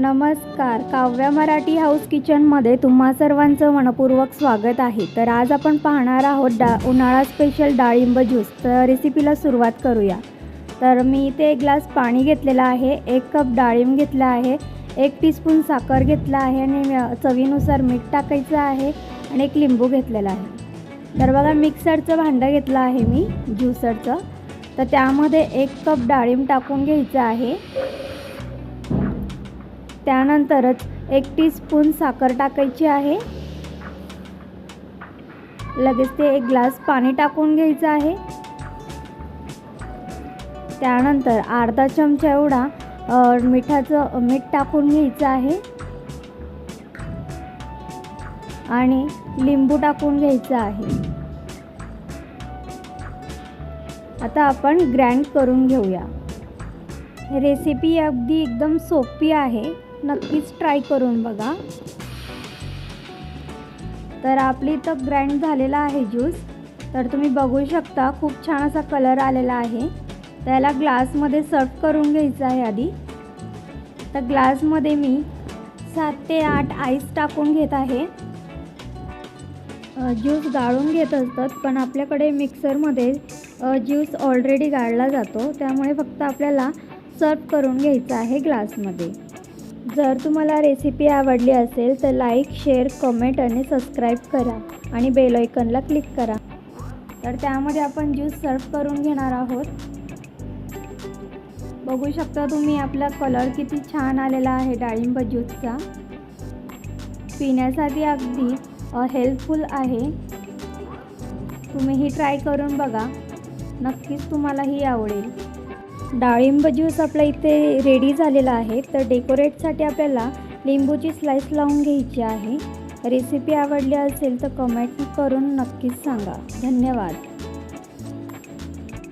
नमस्कार. काव्या मराठी हाऊस किचनमध्ये तुम्हा सर्वांचं मनपूर्वक स्वागत आहे. तर आज आपण पाहणार आहोत डा उन्हाळा स्पेशल डाळिंब ज्यूस तर रेसिपीला सुरुवात करूया. तर मी इथे एक ग्लास पाणी घेतलेलं आहे एक कप डाळिंब घेतला आहे एक टीस्पून साखर घेतला आहे आणि चवीनुसार मीठ टाकायचं आहे आणि एक लिंबू घेतलेला आहे. तर बघा मिक्सरचं भांडं घेतलं आहे मी ज्युसरचं तर त्यामध्ये एक कप डाळिंब टाकून घ्यायचं आहे. त्यानंतरच एक टीस्पून साखर टाकायची आहे. लगेच ते एक ग्लास पाणी टाकून घ्यायचं आहे. त्यानंतर अर्धा चमचा एवढा मिठाचं मीठ टाकून घ्यायचं आहे. आणि लिंबू टाकून घ्यायचं आहे. आता आपण ग्रँड करून घेऊया. रेसिपी अगदी एकदम सोपी आहे. नक्कीच ट्राय करून बघा. तर आपली इथं ग्रँड झालेला आहे ज्यूस. तर तुम्ही बघू शकता खूप छान असा कलर आलेला आहे. त्याला ग्लासमध्ये सर्व करून घ्यायचं आहे आधी. तर ग्लासमध्ये मी सात ते आठ आईस टाकून घेत आहे. ज्यूस गाळून घेत असतात पण आपल्याकडे मिक्सरमध्ये ज्यूस ऑलरेडी गाळला जातो. त्यामुळे फक्त आपल्याला सर्व करून घ्यायचं आहे ग्लासमध्ये. जर तुम्हाला रेसिपी आवडली असेल तर लाईक शेअर कमेंट आणि सबस्क्राईब करा आणि बेल आयकनला क्लिक करा. तर त्यामध्ये आपण ज्यूस सर्व करून घेणार आहोत. बघू शकता तुम्ही आपला कलर किती छान आलेला आहे डाळिंब ज्यूसचा पिण्यासाठी अगदी हेल्पफुल आहे. तुम्ही ही ट्राय करून बघा. नक्कीच तुम्हाला ही आवडेल. डाळिंब ज्यूस आपल्या इथे रेडी झालेला आहे. तर डेकोरेटसाठी आपल्याला लिंबूची स्लाईस लावून घ्यायची आहे. रेसिपी आवडली असेल तर कमेंट करून नक्कीच सांगा. धन्यवाद.